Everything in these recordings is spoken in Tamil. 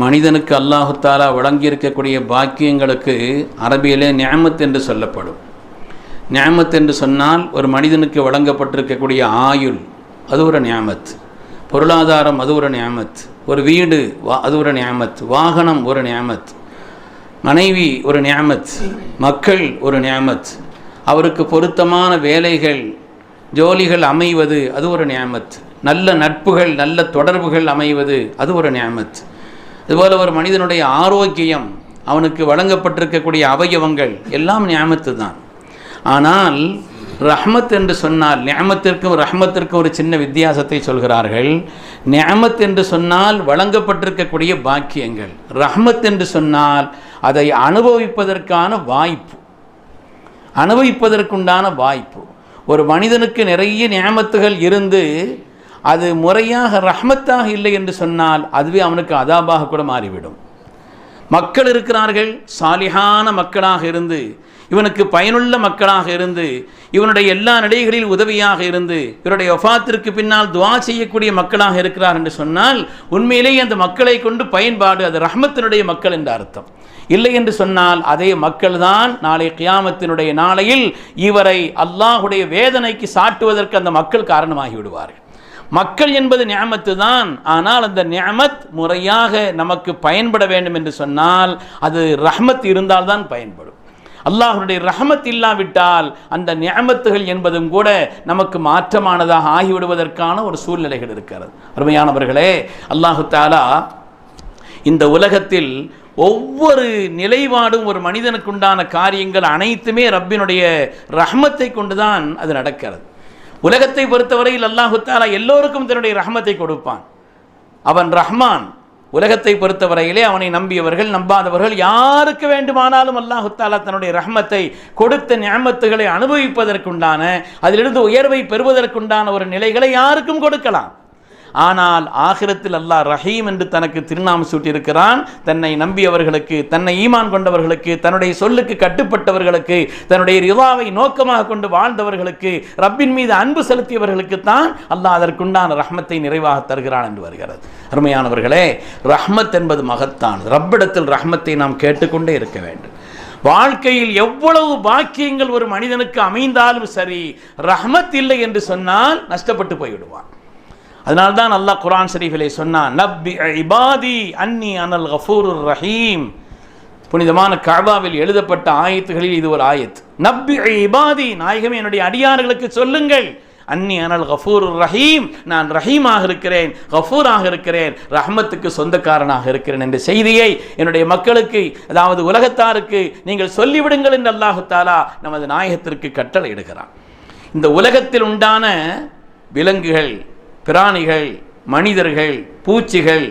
மனிதனுக்கு அல்லாஹுத்தாலா வழங்கியிருக்கக்கூடிய பாக்கியங்களுக்கு அரபியிலே நியாமத் என்று சொல்லப்படும். நியாமத் என்று சொன்னால் ஒரு மனிதனுக்கு வழங்கப்பட்டிருக்கக்கூடிய ஆயுள் அது ஒரு நியாமத். பொருளாதாரம் அது ஒரு நியாமத். ஒரு வீடு வா அது ஒரு நியாமத். வாகனம் ஒரு நியாமத். மனைவி ஒரு நியாமத். மக்கள் ஒரு நியாமத். அவருக்கு பொருத்தமான வேலைகள் ஜோலிகள் அமைவது அது ஒரு நியாமத். நல்ல நட்புகள் நல்ல தொடர்புகள் அமைவது அது ஒரு நியாமத். இதுபோல் ஒரு மனிதனுடைய ஆரோக்கியம் அவனுக்கு வழங்கப்பட்டிருக்கக்கூடிய அவயவங்கள் எல்லாம் நியாமத்து தான் ஆனால் ரஹ்மத் என்று சொன்னால் நியமத்திற்கும் ரஹ்மத்திற்கும் ஒரு சின்ன வித்தியாசத்தை சொல்கிறார்கள். நியமத் என்று சொன்னால் வழங்கப்பட்டிருக்கக்கூடிய பாக்கியங்கள். ரஹ்மத் என்று சொன்னால் அதை அனுபவிப்பதற்கான வாய்ப்பு. அனுபவிப்பதற்குண்டான வாய்ப்பு. ஒரு மனிதனுக்கு நிறைய நியமத்துகள் இருந்து அது முறையாக ரஹ்மத்தாக இல்லை என்று சொன்னால் அதுவே அவனுக்கு அதாபாக கூட மாறிவிடும். மக்கள் இருக்கிறார்கள் சாலிஹான மக்களாக இருந்து இவனுக்கு பயனுள்ள மக்களாக இருந்து இவனுடைய எல்லா நிலைகளில் உதவியாக இருந்து இவருடைய ஒஃபாத்திற்கு பின்னால் துவா செய்யக்கூடிய மக்களாக இருக்கிறார் என்று சொன்னால் உண்மையிலேயே அந்த மக்களை கொண்டு பயன்பாடு அது ரஹ்மத்தினுடைய மக்கள் என்ற அர்த்தம். இல்லை என்று சொன்னால் அதே மக்கள்தான் நாளை கியாமத்தினுடைய நாளையில் இவரை அல்லாஹுடைய வேதனைக்கு சாட்டுவதற்கு அந்த மக்கள் காரணமாகி விடுவார்கள். மக்கள் என்பது நியமத்து தான். ஆனால் அந்த நியமத் முறையாக நமக்கு பயன்பட வேண்டும் என்று சொன்னால் அது ரஹ்மத் இருந்தால்தான் பயன்படும். அல்லாஹனுடைய ரஹமத் இல்லாவிட்டால் அந்த நியமத்துகள் என்பதும் கூட நமக்கு மாற்றமானதாக ஆகிவிடுவதற்கான ஒரு சூழ்நிலைகள் இருக்கிறது. அருமையானவர்களே அல்லாஹு தாலா இந்த உலகத்தில் ஒவ்வொரு நிலைப்பாடும் ஒரு மனிதனுக்குண்டான காரியங்கள் அனைத்துமே ரப்பினுடைய ரஹமத்தை கொண்டுதான் அது நடக்கிறது. உலகத்தை பொறுத்தவரையில் அல்லாஹு தாலா எல்லோருக்கும் தன்னுடைய ரஹமத்தை கொடுப்பான். அவன் ரஹ்மான். உலகத்தை பொறுத்தவரையிலே அவனை நம்பியவர்கள் நம்பாதவர்கள் யாருக்கு வேண்டுமானாலும் அல்லாஹு தாலா தன்னுடைய ரஹ்மத்தை கொடுத்த ஞாமத்துகளை அனுபவிப்பதற்குண்டான அதிலிருந்து உயர்வை பெறுவதற்குண்டான ஒரு நிலைகளை யாருக்கும் கொடுக்கலாம். ஆனால் ஆகிரத்தில் அல்லாஹ் ரஹீம் என்று தனக்கு திருநாமம் சூட்டியிருக்கிறான். தன்னை நம்பியவர்களுக்கு தன்னை ஈமான் கொண்டவர்களுக்கு தன்னுடைய சொல்லுக்கு கட்டுப்பட்டவர்களுக்கு தன்னுடைய ரிவாவை நோக்கமாக கொண்டு வாழ்ந்தவர்களுக்கு ரப்பின் மீது அன்பு செலுத்தியவர்களுக்கு தான் அல்லாஹ் அதற்குண்டான ரஹ்மத்தை நிறைவாக தருகிறான் என்று வருகிறது. அருமையானவர்களே ரஹ்மத் என்பது மகத்தான் ரப்பிடத்தில் ரஹ்மத்தை நாம் கேட்டுக்கொண்டே இருக்க வேண்டும். வாழ்க்கையில் எவ்வளவு பாக்கியங்கள் ஒரு மனிதனுக்கு அமைந்தாலும் சரி ரஹ்மத் இல்லை என்று சொன்னால் நஷ்டப்பட்டு போய்விடுவான். அதனால்தான் அல்லாஹ் குரான் ஷரீஃபிலே சொன்னான் நப்பி இபாதி அன்னி அனல் கஃபூருர் ரஹீம். புனிதமான கபாவில் எழுதப்பட்ட ஆயத்துகளில் இது ஒரு ஆயத். நப்பி இபாதி நாயகமே என்னுடைய அடியார்களுக்கு சொல்லுங்கள். அன்னி அனல் கஃபூர் ரஹீம். நான் ரஹீமாக இருக்கிறேன் கஃபூராக இருக்கிறேன் ரஹ்மத்துக்கு சொந்தக்காரனாக இருக்கிறேன் என்ற செய்தியை என்னுடைய மக்களுக்கு அதாவது உலகத்தாருக்கு நீங்கள் சொல்லிவிடுங்கள் என்று அல்லாஹு தாலா நமது நாயகத்திற்கு கட்டளை இடுகிறான் இந்த உலகத்தில் உண்டான விலங்குகள் பிராணிகள் மனிதர்கள் பூச்சிகள்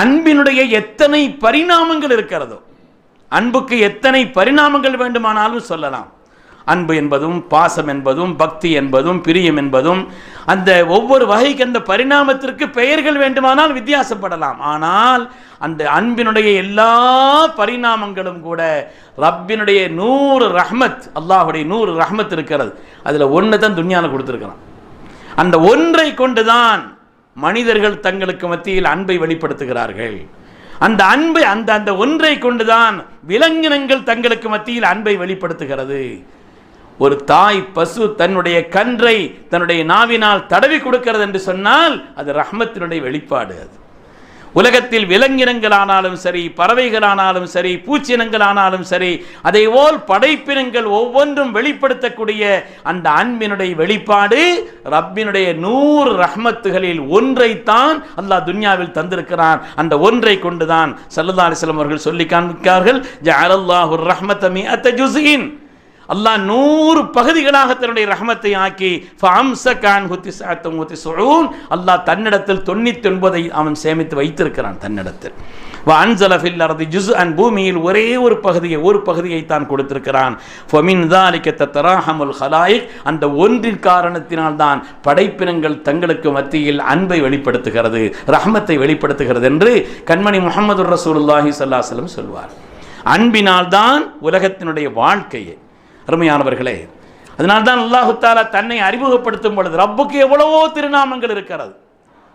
அன்பினுடைய எத்தனை பரிணாமங்கள் இருக்கிறதோ அன்புக்கு எத்தனை பரிணாமங்கள் வேண்டுமானாலும் சொல்லலாம். அன்பு என்பதும் பாசம் என்பதும் பக்தி என்பதும் பிரியம் என்பதும் அந்த ஒவ்வொரு வகைக்கு அந்த பரிணாமத்திற்கு பெயர்கள் வேண்டுமானால் வித்தியாசப்படலாம். ஆனால் அந்த அன்பினுடைய எல்லா பரிணாமங்களும் கூட ரப்பினுடைய நூறு ரஹ்மத் அல்லாஹுடைய நூறு ரஹ்மத் இருக்கிறது. அதில் ஒன்று தான் துன்யாவில் கொடுத்துருக்கலாம். அந்த ஒன்றை கொண்டுதான் மனிதர்கள் தங்களுக்கு மத்தியில் அன்பை வெளிப்படுத்துகிறார்கள். அந்த அன்பை அந்த அந்த ஒன்றை கொண்டுதான் விலங்கினங்கள் தங்களுக்கு மத்தியில் அன்பை வெளிப்படுத்துகிறது. ஒரு தாய் பசு தன்னுடைய கன்றை தன்னுடைய நாவினால் தடவி கொடுக்கிறது என்று சொன்னால் அது ரஹ்மத்தினுடைய வெளிப்பாடு அது. உலகத்தில் விலங்கினங்களானாலும் சரி பறவைகளானாலும் சரி பூச்சினங்களானாலும் சரி அதேபோல் படைப்பினங்கள் ஒவ்வொன்றும் வெளிப்படுத்தக்கூடிய அந்த அன்பினுடைய வெளிப்பாடு ரப்பினுடைய நூறு ரஹ்மத்துகளில் ஒன்றைத்தான் அல்லாஹ் துன்யாவில் தந்திருக்கிறான். அந்த ஒன்றை கொண்டுதான் சல்லல்லா அலிஸ்லாம் அவர்கள் சொல்லி காண்பிக்கிறார்கள் ஜஅலல்லாஹு ரஹ்மத்தமி அத்த ஜுசின் அல்லாஹ் நூறு பகுதிகளாக தன்னுடைய ரஹமத்தை ஆக்கி சாத்தம் அல்லாஹ் தன்னிடத்தில் தொண்ணூத்தி ஒன்பதை அவன் சேமித்து வைத்திருக்கிறான் தன்னிடத்தில். அன்சல ஃபில் ஜுஸ் அன் பூமியில் ஒரே ஒரு பகுதியை ஒரு பகுதியை தான் கொடுத்திருக்கிறான். ஃபமின் தாலிக்க தத்தராஹமுல் ஹலாயிக் அந்த ஒன்றின் காரணத்தினால் தான் படைப்பினங்கள் தங்களுக்கு மத்தியில் அன்பை வெளிப்படுத்துகிறது ரஹமத்தை வெளிப்படுத்துகிறது என்று கண்மணி முகமது ரசூலுல்லாஹி சல்லாஹலம் சொல்வார். அன்பினால் தான் உலகத்தினுடைய வாழ்க்கையை அருமையானவர்களே அதனால்தான் அல்லாஹுத்தாலா தன்னை அறிமுகப்படுத்தும் பொழுது ரப்புக்கு எவ்வளவோ திருநாமங்கள் இருக்கிறது.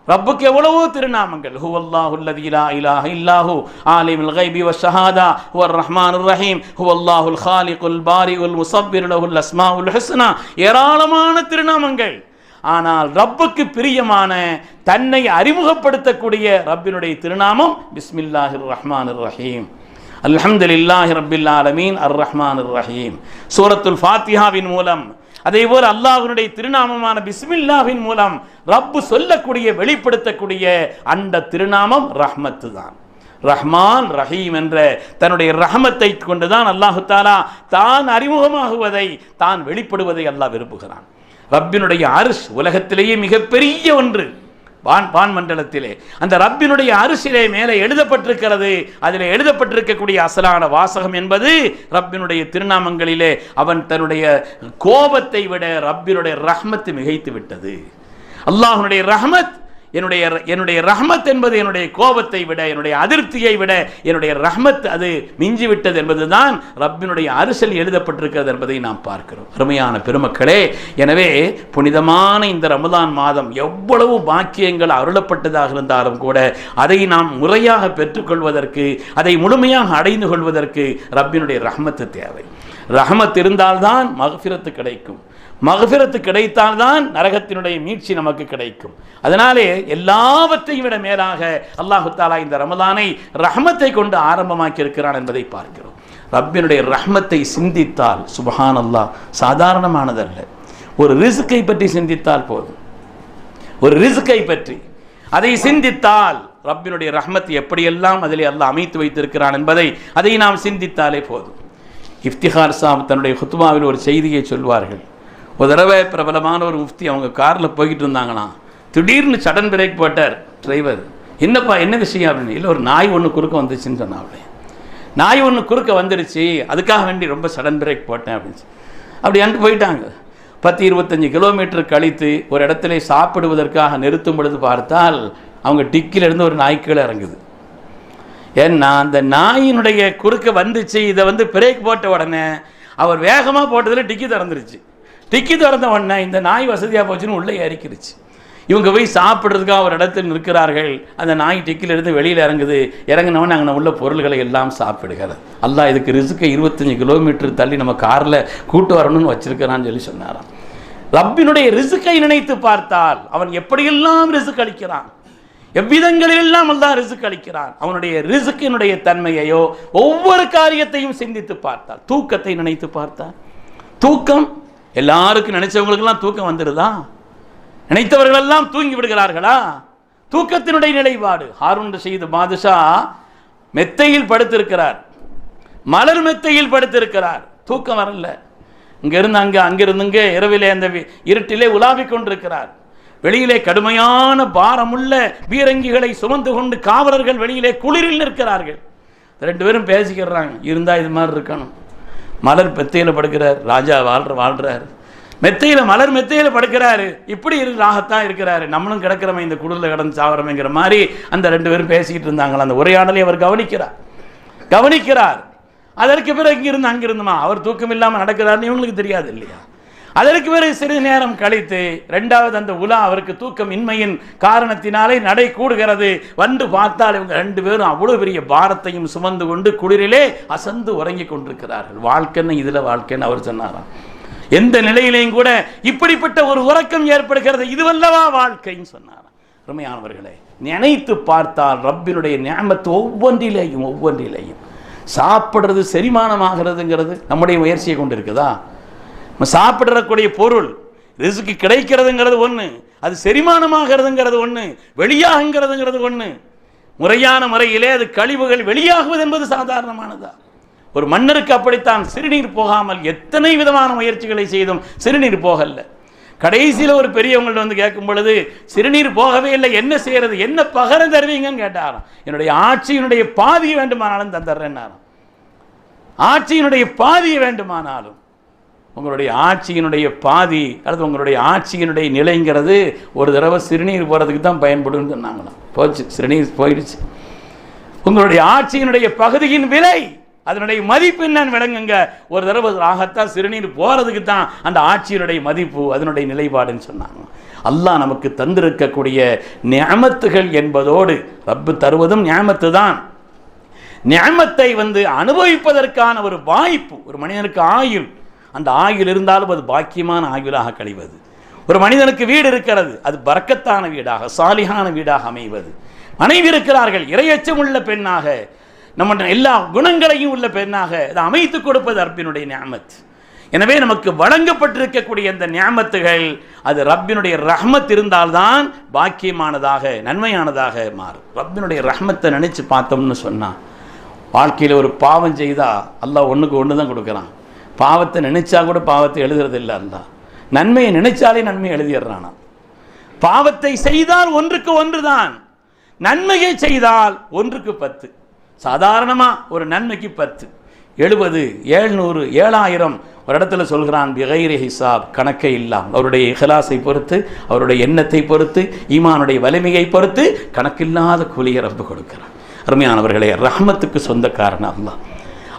ரப்புக்கு எவ்வளவோ திருநாமங்கள். ஹுவல்லாஹு அல்லதி லா இலாஹ இல்லாஹு ஆலிமுல் கைபி வஷஹாதா ஹுவர் ரஹ்மானுர் ரஹீம் ஹுவல்லாஹுல் பாரி பாரிகுல் முசப்பிர் லஹுல் அஸ்மாஉல் ஹுஸ்னா. ஏராளமான திருநாமங்கள். ஆனால் ரப்புக்கு பிரியமான தன்னை அறிமுகப்படுத்தக்கூடிய ரப்பினுடைய திருநாமம் பிஸ்மில்லாஹிர் ரஹ்மானிர் ரஹீம். அல்ஹம்துலில்லாஹி ரபில் ஆலமீன் அர் ரஹ்மான் ரஹீம் சூரத்துல் ஃபாத்திஹாவின் மூலம் அதே போல் அல்லாஹ்வினுடைய திருநாமமான பிஸ்மில்லாவின் மூலம் ரப்பு சொல்லக்கூடிய வெளிப்படுத்தக்கூடிய அந்த திருநாமம் ரஹ்மத்து தான். ரஹ்மான் ரஹீம் என்ற தன்னுடைய ரஹமத்தை கொண்டுதான் அல்லாஹு தாலா தான் அறிமுகமாகுவதை தான் வெளிப்படுவதை அல்லாஹ் விரும்புகிறான். ரப்பினுடைய அரிஸ் உலகத்திலேயே மிகப்பெரிய ஒன்று. வான் வான் மண்டலத்திலே. அந்த ரப்பினுடைய அரிசிலே மேலே எழுதப்பட்டிருக்கிறது. அதில் எழுதப்பட்டிருக்கக்கூடிய அசலான வாசகம் என்பது ரப்பினுடைய திருநாமங்களிலே அவன் தன்னுடைய கோபத்தை விட ரப்பினுடைய ரஹ்மத்து மிகைத்து விட்டது. அல்லாஹனுடைய ரஹமத் என்னுடைய என்னுடைய ரஹ்மத் என்பது என்னுடைய கோபத்தை விட என்னுடைய அதிருப்தியை விட என்னுடைய ரஹ்மத் அது மிஞ்சிவிட்டது என்பதுதான் ரப்பினுடைய அரிசல் எழுதப்பட்டிருக்கிறது என்பதை நாம் பார்க்கிறோம். அருமையான பெருமக்களே எனவே புனிதமான இந்த ரமதான் மாதம் எவ்வளவு பாக்கியங்கள் அருளப்பட்டதாக இருந்தாலும் கூட அதை நாம் முறையாக பெற்றுக்கொள்வதற்கு அதை முழுமையாக அடைந்து கொள்வதற்கு ரப்பினுடைய ரஹ்மத்து தேவை. ரஹமத் இருந்தால்தான் மகஃபிரத்து கிடைக்கும். மகபிரத்து கிடைத்தால்தான் நரகத்தினுடைய மீட்சி நமக்கு கிடைக்கும். அதனாலே எல்லாவற்றையும் விட மேலாக அல்லாஹு தாலா இந்த ரமதானை ரஹமத்தை கொண்டு ஆரம்பமாக்கி இருக்கிறான் என்பதை பார்க்கிறோம். ரப்பினுடைய ரஹ்மத்தை சிந்தித்தால் சுபஹான் அல்லாஹ் சாதாரணமானதல்ல. ஒரு ரிசுக்கை பற்றி சிந்தித்தால் போதும். ஒரு ரிசுக்கை பற்றி. அதை சிந்தித்தால் ரப்பினுடைய ரஹ்மத் எப்படியெல்லாம் அதிலே அல்லாஹ் அமைத்து வைத்திருக்கிறான் என்பதை அதை நாம் சிந்தித்தாலே போதும். இஃப்திஹார் சாம் தன்னுடைய ஹுத்துமாவில் ஒரு செய்தியை சொல்வார்கள். ஒரு தடவை பிரபலமான ஒரு முஃப்தி அவங்க காரில் போய்கிட்டு இருந்தாங்களாம். திடீர்னு சடன் பிரேக் போட்டார் டிரைவர் என்னப்பா என்ன விஷயம்? அப்படின்னு. இல்லை ஒரு நாய் ஒன்று குறுக்க வந்துச்சுன்னு சொன்னாங்களே நாய் ஒன்று குறுக்க வந்துடுச்சு அதுக்காக வேண்டி ரொம்ப சடன் பிரேக் போட்டேன் அப்படின்னு அப்படி அங்கே போயிட்டாங்க. பத்து இருபத்தஞ்சி கிலோமீட்டர் கழித்து ஒரு இடத்துல சாப்பிடுவதற்காக நிறுத்தும் பொழுது பார்த்தால் அவங்க டிக்கிலிருந்து ஒரு நாய் கீழே இறங்குது. ஏன்னா அந்த நாயினுடைய குறுக்க வந்துச்சு. இதை வந்து பிரேக் போட்ட உடனே அவர் வேகமாக போட்டதில் டிக்கி திறந்துருச்சு. டிக்கி திறந்த உடனே இந்த நாய் வசதியாக போச்சுன்னு உள்ளே இறக்கிடுச்சு இவங்க போய் சாப்பிட்றதுக்காக ஒரு இடத்தில் நிற்கிறார்கள். அந்த நாய் டிக்கிலிருந்து வெளியில் இறங்குது. இறங்கினவன் அங்கே உள்ள பொருள்களை எல்லாம் சாப்பிடுகிறது அல்லாஹ் இதுக்கு ரிசுக்கை இருபத்தஞ்சி கிலோமீட்டர் தள்ளி நம்ம காரில் கூட்டு வரணும்னு வச்சுருக்கிறான்னு சொல்லி சொன்னாராம். ரப்பினுடைய ரிசுக்கை நினைத்து பார்த்தால் அவன் எப்படியெல்லாம் ரிசுக் அளிக்கிறான்? எவ்விதங்களிலெல்லாம் அல்லாஹ் ரிசுக் அளிக்கிறான்? அவனுடைய ரிசுக்கினுடைய தன்மையையோ ஒவ்வொரு காரியத்தையும் சிந்தித்து பார்த்தால் தூக்கத்தை நினைத்து பார்த்தால் தூக்கம் எல்லாருக்கும் நினைச்சவங்களுக்கெல்லாம் தூக்கம் வந்துடுதா? நினைத்தவர்களெல்லாம் தூங்கி விடுகிறார்களா? தூக்கத்தினுடைய நிலைப்பாடு. ஹாரூன் செய்து பாதுஷா மெத்தையில் படுத்திருக்கிறார். மலர் மெத்தையில் படுத்திருக்கிறார். தூக்கம் வரல. இங்கிருந்து அங்கே அங்கிருந்துங்க இரவிலே அந்த வி- இருட்டிலே உலாவிக் கொண்டிருக்கிறார். வெளியிலே கடுமையான பாரமுள்ள பீரங்கிகளை சுமந்து கொண்டு காவலர்கள் வெளியிலே குளிரில் நிற்கிறார்கள். ரெண்டு பேரும் பேசிக்கிறாங்க. இருந்தால் இது மாதிரி இருக்கணும். மலர் மெத்தையில் படுக்கிறார். ராஜா வாழ்ற வாழ்கிறார் மெத்தையில் மலர் மெத்தையில் படுக்கிறாரு. இப்படி இரு ராகத்தான் இருக்கிறாரு. நம்மளும் கிடக்கிறோமே இந்த குடலில் கிடந்து சாவரமேங்கிற மாதிரி அந்த ரெண்டு பேரும் பேசிக்கிட்டு இருந்தாங்களா அந்த உரையாடலை அவர் கவனிக்கிறார். கவனிக்கிறார். அதற்கு பிறகு இங்கிருந்து அங்கிருந்துமா? அவர் தூக்கம் இல்லாமல் நடக்கிறாருன்னு இவங்களுக்கு தெரியாது இல்லையா? அதற்கு பிறகு சிறிது நேரம் கழித்து ரெண்டாவது அந்த உலா அவருக்கு தூக்கம் இன்மையின் காரணத்தினாலே நடை கூடுகிறது. வந்து பார்த்தால் இவங்க ரெண்டு பேரும் அவ்வளோ பெரிய பாரத்தையும் சுமந்து கொண்டு குளிரிலே அசந்து உறங்கிக் கொண்டிருக்கிறார்கள். வாழ்க்கைன்னு இதில் வாழ்க்கைன்னு அவர் சொன்னாராம். எந்த நிலையிலையும் கூட இப்படிப்பட்ட ஒரு உறக்கம் ஏற்படுகிறது. இதுவல்லவா வாழ்க்கைன்னு சொன்னாராம். அருமையானவர்களே நினைத்து பார்த்தால் ரப்பினுடைய ஞாபகத்து ஒவ்வொன்றிலேயும் ஒவ்வொன்றிலேயும் சாப்பிடுறது செரிமானமாகிறதுங்கிறது நம்முடைய முயற்சியை கொண்டு இருக்குதா நம்ம சாப்பிடக்கூடிய பொருள் ரிசுக்கு கிடைக்கிறதுங்கிறது ஒன்று அது செரிமானமாகிறதுங்கிறது ஒன்று வெளியாகுங்கிறதுங்கிறது ஒன்று முறையான முறையிலே அது கழிவுகள் வெளியாகுவது என்பது சாதாரணமானதா? ஒரு மன்னருக்கு அப்படித்தான் சிறுநீர் போகாமல் எத்தனை விதமான முயற்சிகளை செய்தும் சிறுநீர் போகல. கடைசியில் ஒரு பெரியவங்கள்ட்ட வந்து கேட்கும் பொழுது சிறுநீர் போகவே இல்லை என்ன செய்யறது என்ன பகரம் தருவீங்கன்னு கேட்டாராம். என்னுடைய ஆட்சியினுடைய பாதியை வேண்டுமானாலும் தந்துடுறேன்னாராம். ஆட்சியினுடைய பாதியை வேண்டுமானாலும் உங்களுடைய ஆட்சியினுடைய பாதி அல்லது உங்களுடைய ஆட்சியினுடைய நிலைங்கிறது ஒரு தடவை சிறுநீர் போகிறதுக்கு தான் பயன்படும்னு சொன்னாங்களாம். போச்சு சிறுநீர் போயிடுச்சு. உங்களுடைய ஆட்சியினுடைய பகுதியின் விலை அதனுடைய மதிப்பு என்னன்னு விளங்குங்க. ஒரு தடவை ஆகத்தான் சிறுநீர் போகிறதுக்கு தான் அந்த ஆட்சியினுடைய மதிப்பு அதனுடைய நிலைப்பாடுன்னு சொன்னாங்க. அல்லாஹ் நமக்கு தந்திருக்கக்கூடிய நியமத்துகள் என்பதோடு ரப்பு தருவதும் நியமத்து தான். நியமத்தை வந்து அனுபவிப்பதற்கான ஒரு வாய்ப்பு ஒரு மனிதனுக்கு ஆயுள் அந்த ஆயுள் இருந்தாலும் அது பாக்கியமான ஆயுளாக கழிவது. ஒரு மனிதனுக்கு வீடு இருக்கிறது அது பறக்கத்தான வீடாக சாலிகான வீடாக அமைவது. மனைவி இருக்கிறார்கள் இரையச்சம் உள்ள பெண்ணாக நம்ம எல்லா குணங்களையும் உள்ள பெண்ணாக அதை அமைத்து கொடுப்பது ரப்பினுடைய நியாமத். எனவே நமக்கு வழங்கப்பட்டிருக்கக்கூடிய இந்த நியாமத்துகள் அது ரப்பினுடைய ரஹ்மத் இருந்தால்தான் பாக்கியமானதாக நன்மையானதாக மாறும். ரப்பினுடைய ரஹ்மத்தை நினைச்சு பார்த்தோம்னு சொன்னா வாழ்க்கையில் ஒரு பாவம் செய்தா அல்லாஹ் ஒன்றுக்கு ஒன்று தான் கொடுக்குறான். பாவத்தை நினைச்சா கூட பாவத்தை எழுதுறது இல்லை அல்லாஹ் நன்மையை நினைச்சாலே நன்மையை எழுதிடுறானா. பாவத்தை செய்தால் ஒன்றுக்கு ஒன்று தான் நன்மையை செய்தால் ஒன்றுக்கு பத்து. சாதாரணமா ஒரு நன்மைக்கு பத்து. எழுபது ஏழ்நூறு ஏழாயிரம் ஒரு இடத்துல சொல்கிறான் பிகைரி ஹிசாப் கணக்கை இல்லாம் அவருடைய இகலாசை பொறுத்து அவருடைய எண்ணத்தை பொறுத்து ஈமானுடைய வலிமையை பொறுத்து கணக்கில்லாத கூலியை ரப்பு கொடுக்கிறான். அருமையானவர்களே ரஹமத்துக்கு சொந்தக்காரன் அல்லாஹ்.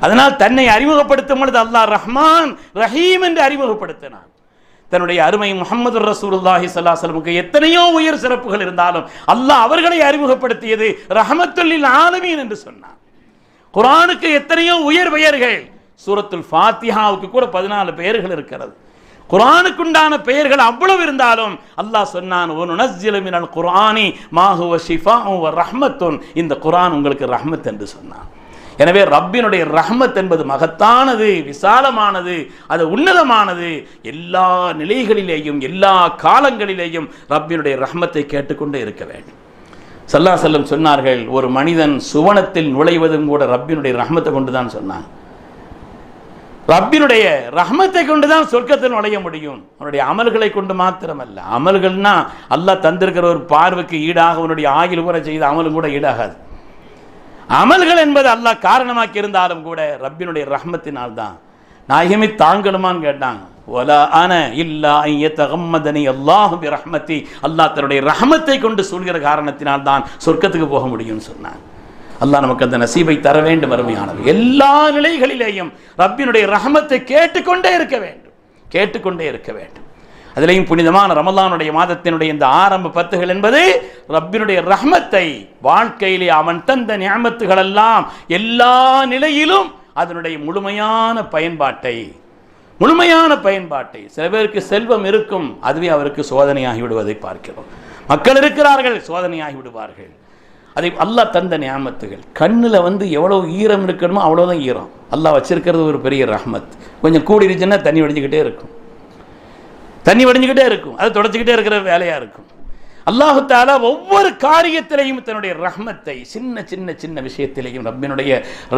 அதனால் தன்னை அறிமுகப்படுத்தும் பொழுது அல்லாஹ் ரஹ்மான் ரஹீம் என்று அறிமுகப்படுத்தினான். தன்னுடைய அருமை முகமது ரசூலுல்லாஹி சல்லாஹலமுக்கு எத்தனையோ உயர் சிறப்புகள் இருந்தாலும் அல்லாஹ் அவர்களை அறிமுகப்படுத்தியது ரஹமத்துல்லில் ஆலமீன் என்று சொன்னான். குரானுக்கு எத்தனையோ உயர் பெயர்கள் சூரத்துல் ஃபாத்திஹாவுக்கு கூட பதினாலு பெயர்கள் இருக்கிறது. குரானுக்குண்டான பெயர்கள் அவ்வளவு இருந்தாலும் அல்லாஹ் சொன்னான் குரானி மாஹுவ ஷிஃபா ரஹ்மத்துன். இந்த குரான் உங்களுக்கு ரஹ்மத் என்று சொன்னான். எனவே ரப்பினுடைய ரஹ்மத் என்பது மகத்தானது விசாலமானது அது உன்னதமானது. எல்லா நிலைகளிலேயும் எல்லா காலங்களிலேயும் ரப்பினுடைய ரஹ்மத்தை கேட்டுக்கொண்டே இருக்க வேண்டும். சல்லா செல்லம் சொன்னார்கள் ஒரு மனிதன் சுவனத்தில் நுழைவதும் கூட ரப்பினுடைய ரஹ்மத்தை கொண்டு தான் சொன்னான். ரப்பினுடைய ரஹ்மத்தை கொண்டு தான் சொர்க்கத்தில் நுழைய முடியும். அவனுடைய அமல்களை கொண்டு மாத்திரமல்ல. அமல்கள்னா அல்லாஹ் தந்திருக்கிற ஒரு பார்வைக்கு ஈடாக அவனுடைய ஆகில் கூட செய்த அமலும் கூட ஈடாகாது. அமல்கள் என்பது அல்லாஹ் காரணமாக்கி இருந்தாலும் கூட ரப்பினுடைய ரஹ்மத்தினால் தான் நாயகமே தாங்கணுமான்னு கேட்டாங்க. ஒலா ஆன இல்லா ஐய தகம்மதனி அல்லாஹுபி ரஹ்மத்தி அல்லாஹ் தன்னுடைய ரஹமத்தை கொண்டு சொல்கிற காரணத்தினால் தான் சொர்க்கத்துக்கு போக முடியும்னு சொன்னாங்க. அல்லாஹ் நமக்கு அந்த நசீபை தர வேண்டும் அருமையானது எல்லா நிலைகளிலேயும் ரப்பினுடைய ரஹமத்தை கேட்டுக்கொண்டே இருக்க வேண்டும். கேட்டுக்கொண்டே இருக்க வேண்டும். அதிலையும் புனிதமான ரமலானுடைய மாதத்தினுடைய இந்த ஆரம்ப பத்துகள் என்பது ரப்பினுடைய ரஹ்மத்தை வாழ்க்கையிலே அவன் தந்த நியமத்துகளெல்லாம் எல்லா நிலையிலும் அதனுடைய முழுமையான பயன்பாட்டை முழுமையான பயன்பாட்டை. சில பேருக்கு செல்வம் இருக்கும் அதுவே அவருக்கு சோதனையாகி விடுவதை பார்க்கிறோம். மக்கள் இருக்கிறார்கள் சோதனையாகி விடுவார்கள். அதை அல்லாஹ் தந்த ஞாபத்துகள் கண்ணில் வந்து எவ்வளோ ஈரம் இருக்கணுமோ அவ்வளோதான் ஈரம். அல்லாஹ் வச்சிருக்கிறது ஒரு பெரிய ரஹ்மத். கொஞ்சம் கூடிருச்சுன்னா தண்ணி வடிஞ்சிக்கிட்டே இருக்கும். தண்ணி வடிஞ்சுக்கிட்டே இருக்கும். அது தொடச்சிக்கிட்டே இருக்கிற வேலையாக இருக்கும். அல்லாஹு தாலா ஒவ்வொரு காரியத்திலையும் தன்னுடைய ரஹ்மத்தை சின்ன சின்ன சின்ன விஷயத்திலையும் ரப்பினுடைய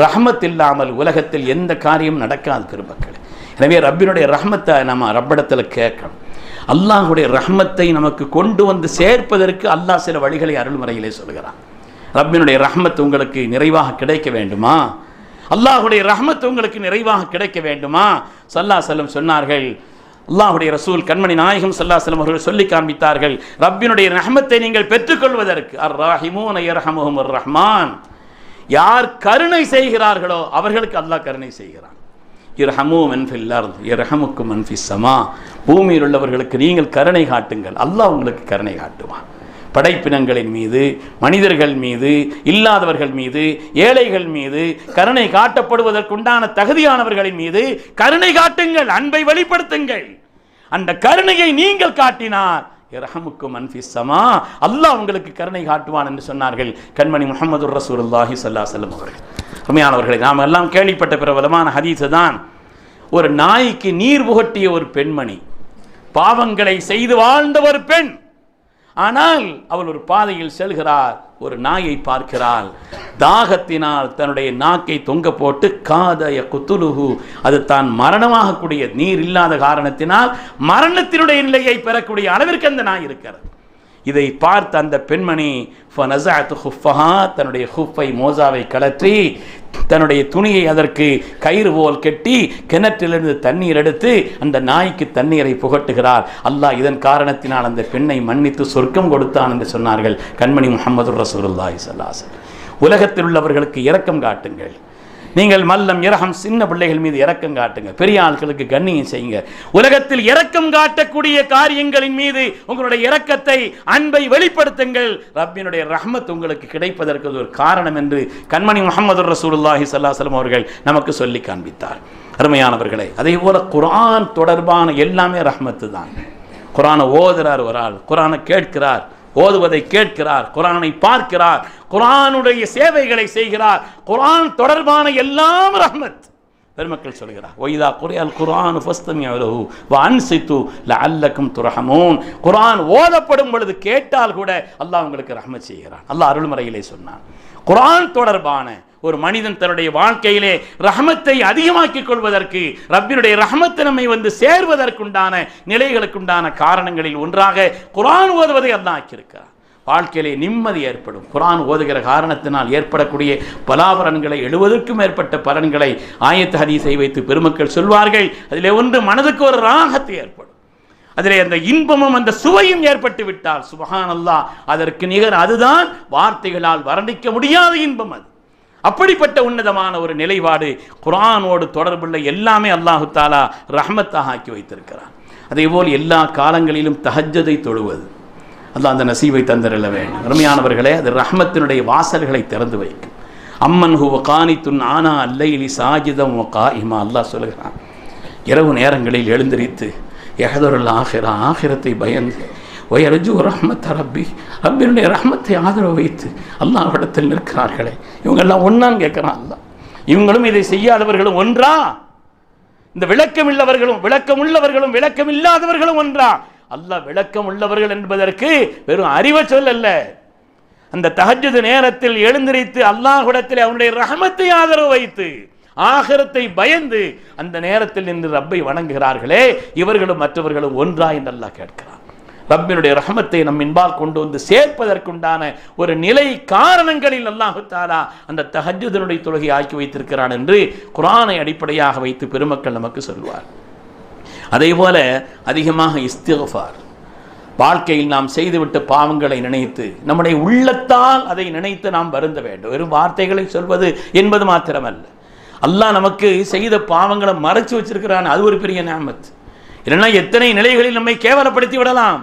ரஹ்மத் இல்லாமல் உலகத்தில் எந்த காரியமும் நடக்காது பெருமக்கள். எனவே ரப்பினுடைய ரஹ்மத்தை நம்ம ரப்பிடத்தில் கேட்கணும். அல்லாஹுடைய ரஹ்மத்தை நமக்கு கொண்டு வந்து சேர்ப்பதற்கு அல்லாஹ் சில வழிகளை அருள்முறையிலே சொல்கிறான். ரப்பினுடைய ரஹ்மத் உங்களுக்கு நிறைவாக கிடைக்க வேண்டுமா? அல்லாஹுடைய ரஹ்மத் உங்களுக்கு நிறைவாக கிடைக்க வேண்டுமா? சல்லா செல்லம் சொன்னார்கள் அல்லாஹுடைய ரசூல் கண்மணி நாயகம் சல்லா செல்லம் அவர்கள் சொல்லி காண்பித்தார்கள் ரப்பினுடைய ரஹமத்தை நீங்கள் பெற்றுக்கொள்வதற்கு அர் ராஹிமூன் ரஹமுஹம் ரஹ்மான் யார் கருணை செய்கிறார்களோ அவர்களுக்கு அல்லாஹ் கருணை செய்கிறான். இரஹமு மன்ஃபில் அர்த் இரஹமுக்கு மன்ஃபி சமா. பூமியில் உள்ளவர்களுக்கு நீங்கள் கருணை காட்டுங்கள் அல்லாஹ் உங்களுக்கு கருணை காட்டுவான். படைப்பினங்களின் மீது மனிதர்கள் மீது இல்லாதவர்கள் மீது ஏழைகள் மீது கருணை காட்டப்படுவதற்குண்டான தகுதியானவர்களின் மீது கருணை காட்டுங்கள் அன்பை வெளிப்படுத்துங்கள். அந்த கருணையை நீங்கள் காட்டினார் இரஹமுக்கும் அன்பிசமா அல்லாஹ் உங்களுக்கு கருணை காட்டுவான் என்று சொன்னார்கள் கண்மணி முகமது ரசூலுல்லாஹி சல்லா செல்லம் அவர்கள். உண்மையானவர்களை நாம் எல்லாம் கேள்விப்பட்ட பிரபலமான ஹதீஸு தான் ஒரு நாய்க்கு நீர் புகட்டிய ஒரு பெண்மணி பாவங்களை செய்து வாழ்ந்த ஒரு பெண் ஆனால் அவள் ஒரு பாதையில் செல்கிறார் ஒரு நாயை பார்க்கிறாள். தாகத்தினால் தன்னுடைய நாக்கை தொங்க போட்டு காதய குத்துலுகு அது தான் மரணமாகக்கூடிய நீர் இல்லாத காரணத்தினால் மரணத்தினுடைய நிலையை பெறக்கூடிய அளவிற்கு அந்த நாய் இருக்கிறது. இதை பார்த்த அந்த பெண்மணி தன்னுடைய ஹுஃபை மோசாவை கலற்றி தன்னுடைய துணியை அதற்கு கயிறு போல் கெட்டி கிணற்றிலிருந்து தண்ணீர் எடுத்து அந்த நாய்க்கு தண்ணீரை புகட்டுகிறார். அல்லாஹ் இதன் காரணத்தினால் அந்த பெண்ணை மன்னித்து சொர்க்கம் கொடுத்தான் என்று சொன்னார்கள் கண்மணி முகமது ரசூலுல்லாஹி ஸல்லல்லாஹு உலகத்தில் உள்ளவர்களுக்கு இரக்கம் காட்டுங்கள். நீங்கள் மல்லம் இரகம் சின்ன பிள்ளைகள் மீது இரக்கம் காட்டுங்க. பெரிய ஆட்களுக்கு கண்ணியம் செய்யுங்க. உலகத்தில் இரக்கம் காட்டக்கூடிய காரியங்களின் மீது உங்களுடைய இரக்கத்தை அன்பை வெளிப்படுத்துங்கள். ரப்பினுடைய ரஹமத் உங்களுக்கு கிடைப்பதற்கு ஒரு காரணம் என்று கண்மணி முகமது ரசூலுல்லாஹி ஸல்லல்லாஹு அவர்கள் நமக்கு சொல்லி காண்பித்தார். அருமையானவர்களே அதே போல குரான் தொடர்பான எல்லாமே ரஹமத்து தான் குரானை ஓதுறார் ஒரு ஆள் குரானை கேட்கிறார் ஓதுவதை கேட்கிறார் குரானை பார்க்கிறார் குரானுடைய சேவைகளை செய்கிறார் குரான் தொடர்பான எல்லாம் ரஹ்மத். பெருமக்கள் சொல்கிறார் ஒய்தா குரையால் குரான் ஃபஸ்தமியலஹு வ அன்சித்து லஅல்லக்கும் துரஹமூன். குரான் ஓதப்படும் பொழுது கேட்டால் கூட அல்லாஹ் உங்களுக்கு ரஹ்மத் செய்கிறான். அல்லாஹ் அருள்முறையிலே சொன்னான் குரான் தொடர்பான ஒரு மனிதன் தன்னுடைய வாழ்க்கையிலே ரஹமத்தை அதிகமாக்கிக் கொள்வதற்கு ரப்பினுடைய ரஹமத்து நம்மை வந்து சேர்வதற்குண்டான நிலைகளுக்குண்டான காரணங்களில் ஒன்றாக குரான் ஓதுவதை அல்லாஹ் ஆக்கியிருக்கிறார் வாழ்க்கையிலே நிம்மதி ஏற்படும். குரான் ஓதுகிற காரணத்தினால் ஏற்படக்கூடிய பலாபலன்களை எழுவதற்கும் மேற்பட்ட பலன்களை ஆயத்த ஹதீஸை வைத்து பெருமக்கள் சொல்வார்கள். அதிலே ஒன்று மனதுக்கு ஒரு ராகத்தை ஏற்படும். அதிலே அந்த இன்பமும் அந்த சுவையும் ஏற்பட்டு விட்டால் சுபஹான் அல்லாஹ் அதற்கு நிகர் அதுதான். வார்த்தைகளால் வர்ணிக்க முடியாத இன்பம் அது. அப்படிப்பட்ட உன்னதமான ஒரு நிலைப்பாடு குரானோடு தொடர்புள்ள எல்லாமே அல்லாஹு தாலா ரஹமத்தாக ஆக்கி வைத்திருக்கிறான். அதேபோல் எல்லா காலங்களிலும் தஹஜதை தொழுவது. அல்லாஹ் அந்த நசீவை தந்திரல வேண்டும். அருமையானவர்களே அது ரஹமத்தினுடைய வாசல்களை திறந்து வைக்கும். அம்மன் ஹுவ காணித்துன் ஆனா அல்லைலி சாஜிதம் இமா அல்லாஹ் சொல்லுகிறான் இரவு நேரங்களில் எழுந்திரித்து எஹதருள் ஆகிரா ஆகிரத்தை பயந்து ஒயரஜு ரஹ்மத் ரப்பி ரப்பினுடைய ரஹ்மத்தை ஆதரவு வைத்து அல்லாஹிடத்தில் நிற்கிறார்களே. இவங்கெல்லாம் ஒன்றான்னு கேட்குறான் அல்லாஹ். இவங்களும் இதை செய்யாதவர்களும் ஒன்றா? இந்த விளக்கம் உள்ளவர்களும் விளக்கம் உள்ளவர்களும் விளக்கம் இல்லாதவர்களும் ஒன்றா? அல்லாஹ் விளக்கம் உள்ளவர்கள் என்பதற்கு வெறும் அறிவை சொல்லல்ல. அந்த தகஜது நேரத்தில் எழுந்திரித்து அல்லாஹுடத்தில் அவனுடைய ரஹமத்தை ஆதரவு வைத்து ஆகரத்தை பயந்து அந்த நேரத்தில் நின்று ரப்பை வணங்குகிறார்களே இவர்களும் மற்றவர்களும் ஒன்றா என்று அல்லாஹ் கேட்கிறான். ரப்பினுடைய ரஹமத்தை நம் இன்பால் கொண்டு வந்து சேர்ப்பதற்குண்டான ஒரு நிலை காரணங்களில் அல்லாஹு தாலா அந்த தஹஜுதனுடைய தொழுகை ஆக்கி வைத்திருக்கிறான் என்று குரானை அடிப்படையாக வைத்து பெருமக்கள் நமக்கு சொல்வார். அதே போல அதிகமாக இஸ்திஃபார் வாழ்க்கையில் நாம் செய்துவிட்ட பாவங்களை நினைத்து நம்முடைய உள்ளத்தால் அதை நினைத்து நாம் வருந்த வேண்டும். வெறும் வார்த்தைகளை சொல்வது என்பது மாத்திரமல்ல. அல்லாஹ் நமக்கு செய்த பாவங்களை மறைச்சு வச்சிருக்கிறான். அது ஒரு பெரிய நேமத் இல்லைன்னா எத்தனை நிலைகளில் நம்மை கேவலப்படுத்தி விடலாம்?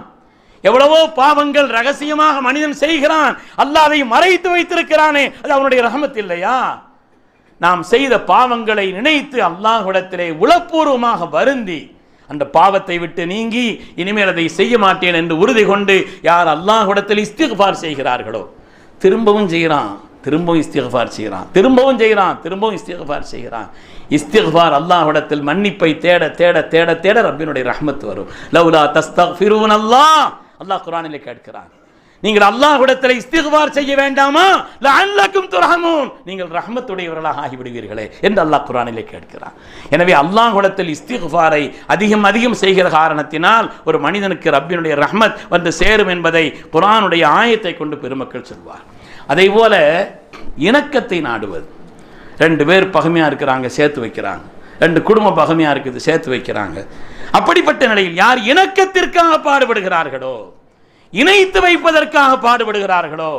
எவ்வளவோ பாவங்கள் ரகசியமாக மனிதன் செய்கிறான். அல்லாஹ் அதை மறைத்து வைத்திருக்கிறானே. அது அவனுடைய ரகமத் இல்லையா? நாம் செய்த பாவங்களை நினைத்து அல்லாஹ்விடத்திலே உளப்பூர்வமாக வருந்தி அந்த பாவத்தை விட்டு நீங்கி இனிமேல் அதை செய்ய மாட்டேன் என்று உறுதி கொண்டு யார் அல்லாஹ்விடத்தில் இஸ்திகார் செய்கிறார்களோ திரும்பவும் செய்கிறான். திரும்பவும் இஸ்திகஃபார் செய்கிறான். திரும்பவும் செய்கிறான். திரும்பவும் இஸ்திகஃபார் செய்கிறான். இஸ்திஃபார் அல்லாஹ்விடத்தில் மன்னிப்பை தேட தேட தேட தேட ரப்பினுடைய ரஹ்மத் வரும். லவ்லா தஸ்தக்ஃபிரூன் அல்லாஹ் அல்லாஹ் குரானிலே கேட்கிறான். நீங்கள் அல்லாஹ்விடத்தில் இஸ்திஃபார் செய்ய வேண்டாமா? லஅல்லக்கும் துர்ஹமூன். நீங்கள் ரஹ்மத்துடையவர்களாக ஆகிவிடுவீர்களே என்று அல்லாஹ் குரானிலே கேட்கிறான். எனவே அல்லாஹ்விடத்தில் இஸ்திஃபாரை அதிகம் அதிகம் செய்கிற காரணத்தினால் ஒரு மனிதனுக்கு ரப்பினுடைய ரஹ்மத் வந்து சேரும் என்பதை குரானுடைய ஆயத்தை கொண்டு பெருமக்கள் சொல்வார் அதே போல இணக்கத்தை நாடுவது. ரெண்டு பேர் பகமையாக இருக்கிறாங்க சேர்த்து வைக்கிறாங்க. ரெண்டு குடும்ப பகமையாக இருக்குது சேர்த்து வைக்கிறாங்க. அப்படிப்பட்ட நிலையில் யார் இணக்கத்திற்காக பாடுபடுகிறார்களோ இணைத்து வைப்பதற்காக பாடுபடுகிறார்களோ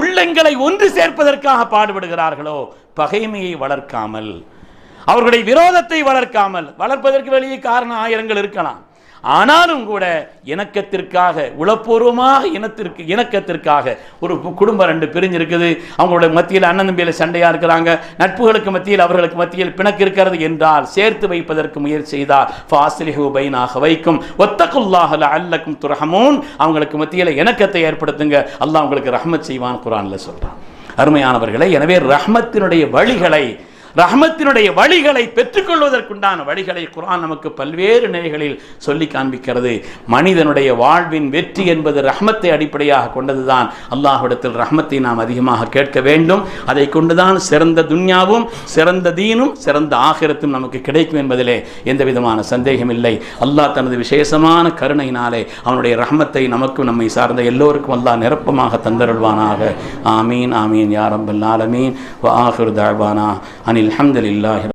உள்ளங்களை ஒன்று சேர்ப்பதற்காக பாடுபடுகிறார்களோ பகைமையை வளர்க்காமல் அவர்களுடைய விரோதத்தை வளர்க்காமல் வளர்ப்பதற்கு வெளியே காரணம் ஆயிரங்கள் இருக்கலாம். ஆனாலும் கூட இணக்கத்திற்காக உளப்பூர்வமாக இனத்திற்கு இணக்கத்திற்காக ஒரு கு- குடும்பம் ரெண்டு பிரிஞ்சிருக்குது. அவங்களோட மத்தியில் அண்ணன் தம்பியில் சண்டையாக இருக்கிறாங்க. நட்புகளுக்கு மத்தியில் அவர்களுக்கு மத்தியில் பிணக்கு இருக்கிறது என்றால் சேர்த்து வைப்பதற்கு முயற்சி செய்தால் ஃபாசிலிஹு பைனாக வைக்கும். ஒத்தகுல்லாஹல அல்லக்கும் துரஹமூன். அவங்களுக்கு மத்தியில் இணக்கத்தை ஏற்படுத்துங்க. அல்லாஹ் அவங்களுக்கு ரஹ்மத் செய்வான் குரானில் சொல்கிறான் அருமையானவர்களே எனவே ரஹ்மத்தினுடைய வழிகளை ரஹமத்தினுடைய வழிகளை பெற்றுக்கொள்வதற்குண்டான வழிகளை குரான் நமக்கு பல்வேறு நிலைகளில் சொல்லி காண்பிக்கிறது. மனிதனுடைய வாழ்வின் வெற்றி என்பது ரஹமத்தை அடிப்படையாக கொண்டதுதான். அல்லாஹிடத்தில் ரஹமத்தை நாம் அதிகமாக கேட்க வேண்டும். அதை கொண்டுதான் சிறந்த துன்யாவும் சிறந்த தீனும் சிறந்த ஆகிரத்தும் நமக்கு கிடைக்கும் என்பதிலே எந்த விதமான சந்தேகம் இல்லை. அல்லாஹ் தனது விசேஷமான கருணையினாலே அவனுடைய ரஹமத்தை நமக்கும் நம்மை சார்ந்த எல்லோருக்கும் அல்லாஹ் நிரப்பமாக தந்தருள்வானாக. ஆமீன் ஆமீன் யாரம்பல் ஆலமீன். ஆஹிர் தாழ்வானா அனில் الحمد لله